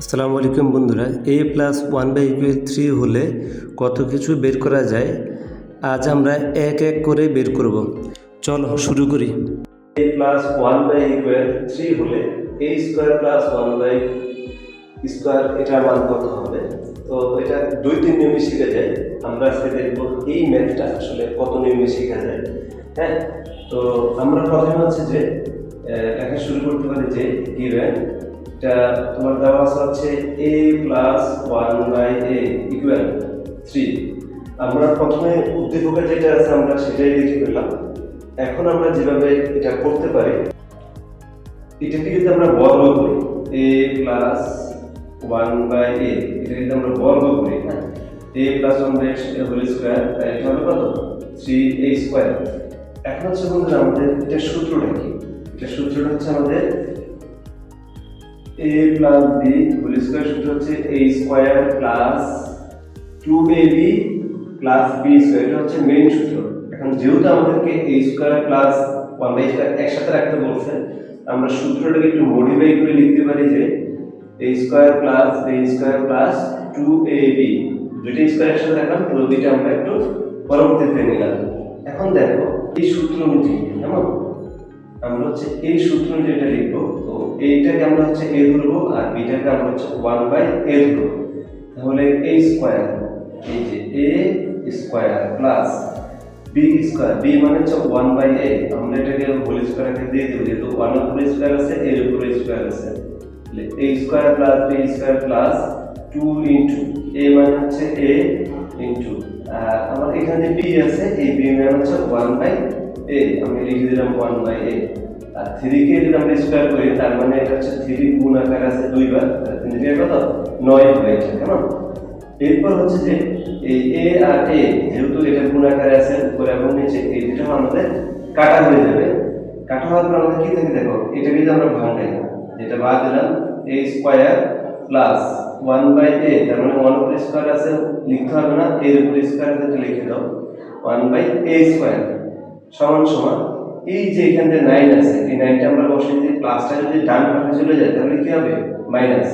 আসসালামু আলাইকুম বন্ধুরা a plus one by equal three হলে কত কিছু বের করা যায়? আজ আমরা এক এক করে বের করব। চলো শুরু করি। A plus one by equal three হলে a square plus one by square এটার মান কত হবে? তো এটা দুই তিন নিয়মে শেখা যায়। আমরা আজকে দেখব এই ম্যাথটা আসলে কত নিয়মে শেখা যায়। হ্যাঁ? তো আমরা প্রথমে হচ্ছে যে লেখা শুরু করতে পারি যে গিভেন এটা তোমার দেওয়া আছে হচ্ছে a plus one by a equal three আমরা প্রথমে উদ্দীপকে যেটা আছে আমরা সেটাই লিখে ফেললাম। এখন আমরা যেভাবে এটা করতে পারি এটাকে যদি আমরা বর্গ করি a plus one by a এটা যদি আমরা বর্গ করি হ্যাঁ a plus one by whole square তাই এটা হবে কত? থ্রি এ স্কোয়ার এখন হচ্ছে বন্ধুরা আমাদের এটা সূত্রটা কি? এটা সূত্রটা হচ্ছে আমাদের a plus b whole square সূত্র হচ্ছে a square plus two a b plus b square এটা হচ্ছে মেইন সূত্র। এখন যেহেতু আমাদেরকে a square plus one by একসাথে রাখতে বলছে, আমরা সূত্রটাকে একটু মডিফাই করে লিখতে পারি যে a square plus a square plus two a b দুইটা স্কোয়ার একসাথে রাখলাম, পুরো আমরা একটু পরবর্তীতে নিলাম এখন দেখো, এই সূত্র অনুযায়ী কেমন? আমরা হচ্ছে এই সূত্র যেটা লিখব, তো এইটাকে আমরা হচ্ছে এ ধরবো আর বিটাকে আমরা হচ্ছে ওয়ান বাই এ ধরবো। তাহলে এ স্কোয়ার এই যে a square plus b square b মানে হচ্ছে ওয়ান বাই এ আমরা এটাকে হোল স্কোয়ারকে দিয়ে দেবো, যেহেতু ওয়ান উপরে স্কোয়ার আছে এর উপরে স্কোয়ার আছে। A square plus b square plus two into a মানে হচ্ছে এ ইন্টু আমার এখানে বি আছে এই বি মানে হচ্ছে ওয়ান বাই এ আমি লিখে দিলাম ওয়ান বাই এ আর থ্রি কে যদি আমরা স্কোয়ার করি, তার মানে এটা হচ্ছে থ্রি গুণ আকার আছে দুইবার। দিয়ে কত? নয় হবে এটা, কেমন? এরপর হচ্ছে যে এই এ আর এ যেহেতু এটা গুণ আকারে আছে, উপরে এবং নিচে, এই দুটো আমাদের কাটা হয়ে যাবে। কাটা হওয়ার পর আমাদের কি থাকে দেখো, এটাকে যদি আমরা ভাঙাই, যেটা বাদ দিলাম a square plus one by a তার মানে ওয়ান উপর স্কোয়ার আছে, লিখতে হবে না এর উপর স্কোয়ার আছে লিখে দাও। ওয়ান বাই এ স্কোয়ার সমান সমান, এই যে এখানে যে নাইন আছে, এই নাইনটা আমরা বসিয়ে দিই প্লাসটা যদি ডান পাশে চলে যায়, তাহলে কি হবে? মাইনাস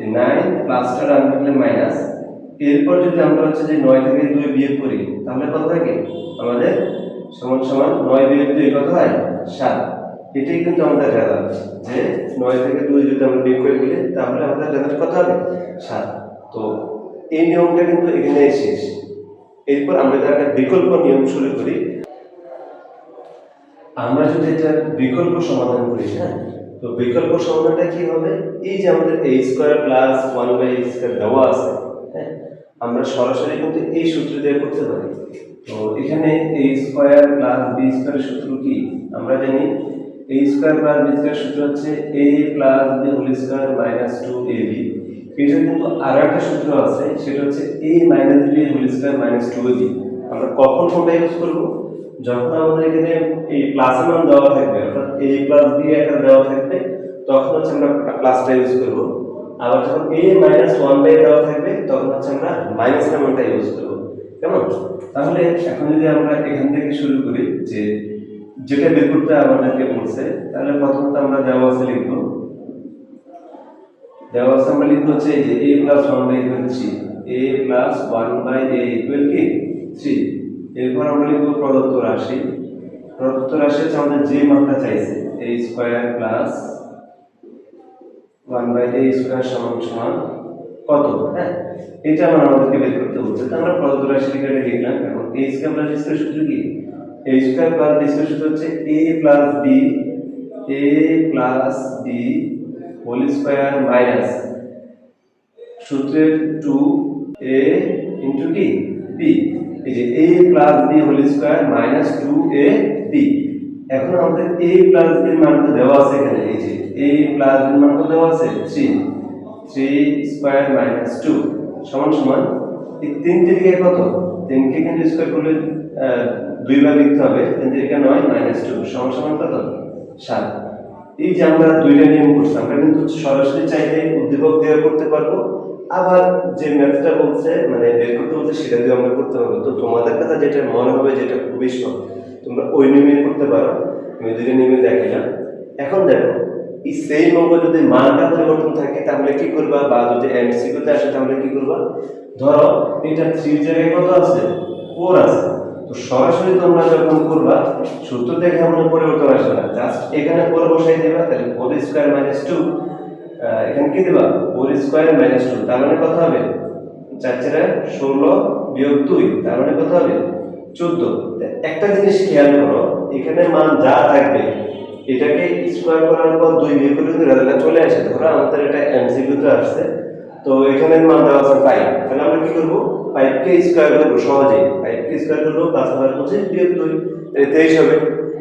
এই নাইন প্লাসটা ডান থাকলে মাইনাস এরপর যদি আমরা হচ্ছে যে নয় থেকে দুই বিয়োগ করি, তাহলে কত থাকে? আমাদের সমান সমান নয় বিয়োগ দুই কত হয়? সাত। এটাই কিন্তু আমাদের রেজাল্ট যে নয় থেকে দুই যদি আমরা বিয়োগ করে দিলে তাহলে আমাদের রেজাল্ট কত হবে? সাত। তো এই নিয়মটা কিন্তু এখানে শেষ। এরপর আমরা যদি একটা বিকল্প নিয়ম শুরু করি, আমরা যদি এটা বিকল্প সমাধান করি হ্যাঁ? তো বিকল্প সমাধানটা কি হবে? এই যে আমাদের a square plus one by square দেওয়া আছে হ্যাঁ? আমরা সরাসরি কিন্তু এই সূত্র দিয়ে করতে পারি। তো এখানে a square plus b square সূত্র কি? আমরা জানি এ স্কোয়ার হচ্ছে a plus square minus two a b কিন্তু সূত্র আছে, সেটা হচ্ছে a minus b minus two আমরা কখন কোনটা ইউজ করব? যখন আমাদের এখানে এই প্লাস দেওয়া থাকবে এ প্লাস একটা দেওয়া থাকবে, তখন হচ্ছে আমরা প্লাসটা ইউজ করব। আবার যখন এ মাইনাস ওয়ান দেওয়া থাকবে, তখন হচ্ছে আমরা ইউজ করব। কেমন? তাহলে এখন যদি আমরা এখান থেকে শুরু করি যে যেটা বের করতে আমাদেরকে বলছে, তাহলে প্রথমত আমরা দেওয়া আছে লিখব। দেওয়া আছে আমরা লিখব হচ্ছে এই যে a plus one by equal three a plus one by a equal কি? থ্রি এরপর আমরা লিখব প্রদত্ত রাশি। প্রদত্ত রাশি হচ্ছে আমাদের যে মানটা চাইছে a square plus one by a square সমান সমান কত? হ্যাঁ এটা আমার আমাদেরকে বের করতে হচ্ছে তো আমরা প্রদত্ত রাশি লিখে লিখলাম। এখন এ স্কোয়ার প্লাস স্কোয়ার সূত্র কি? A square plus b square সূত্র হচ্ছে a plus b a plus b whole square minus সূত্রের টু এ ইন্টু কি বি এই যে a plus b whole square minus two a b এখন আমাদের এ প্লাস বি মান তো দেওয়া আছে এখানে, এই যে এ প্লাস বি মান তো দেওয়া আছে three three square minus two সমান সমান, এই তিন তিরিকে কত? তিনকে কিন্তু স্কোয়ার করলে দুইবার লিখতে হবে কিন্তু এটা নয় মাইনাস টু সমান কত? সাত। এই যে আমরা দুইটা নিয়ম করছি, আমরা কিন্তু সরাসরি চাইলে উদ্দীপক দিয়ে করতে পারব, আবার যে ম্যাথটা বলছে মানে বের করতে বলছে, সেটা দিয়ে আমরা করতে পারব। তো তোমাদের কাছে যেটা মনে হবে যেটা খুবই সহজ, তোমরা ওই নিয়মে করতে পারো। আমি দুইটা নিয়মে দেখাইলাম এখন দেখো, এই সেম অঙ্ক যদি মানটা পরিবর্তন থাকে, তাহলে কি করবা? বা যদি এমসিকিউতে আসে, তাহলে কি করবা? ধরো, এটা থ্রি জায়গায় কত আছে? ফোর আছে। তো সরাসরি তোমরা যখন করবা, সূত্র দেখে এমন পরিবর্তন আসবে না। জাস্ট এখানে ফোর বসাই দিবা, তাহলে ফোর স্কোয়ার মাইনাস টু এখানে কি দেবা? ফোর স্কোয়ার মাইনাস টু তার মানে কত হবে? চার ষোলো বিয়োগ দুই, তার মানে কত হবে? চোদ্দ। একটা জিনিস খেয়াল করো, এখানে মান যা থাকবে, এটাকে স্কোয়ার করার পর দুই বিয়োগ করলে চলে আসে। ধরো আমাদের এটা এমসিকিউতে আসছে তো এখানে মান দেওয়া আছে ফাইভ তাহলে আমরা কি করব? ফাইভকে স্কোয়ার করব, সহজেই। ফাইভকে স্কোয়ার করব পাঁচ হাজার পঁচিশ বিয়োগ হবে।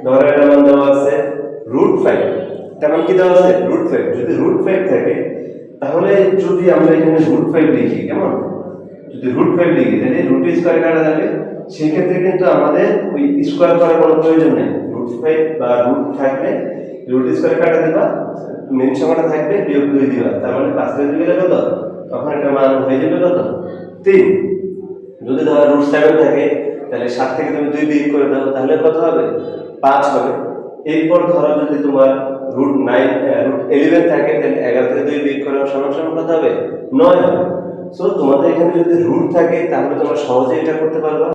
ধরো এটা মান দেওয়া আছে রুট ফাইভ তার মানে কি দেওয়া আছে? রুট ফাইভ যদি রুট ফাইভ থাকে, তাহলে যদি আমরা এখানে রুট ফাইভ লিখি, কেমন? যদি রুট ফাইভ লিখি, তাহলে রুট স্কোয়ার কাটা যাবে। সেক্ষেত্রে কিন্তু আমাদের ওই স্কোয়ার করার কোনো প্রয়োজন নেই। রুট ফাইভ বা রুট থাকলে রুট স্কোয়ার কাটা দিবা। মেন সংখ্যাটা থাকবে বিয়োগ দুই দিবা। তার মানে পাঁচ থেকে দুই কত? তখন এটা মান হয়ে যাবে কত? তিন। যদি ধরো রুট সেভেন থাকে, তাহলে সাত থেকে তুমি দুই বিয়োগ করে দাও, তাহলে কত হবে? পাঁচ হবে। এরপর ধরো যদি তোমার রুট নাইন রুট ইলেভেন থাকে, তাহলে এগারো থেকে দুই বিয়োগ করে সমান সমান কত হবে? নয় হবে। সো তোমাদের এখানে যদি রুট থাকে, তাহলে তোমরা সহজেই এটা করতে পারবা।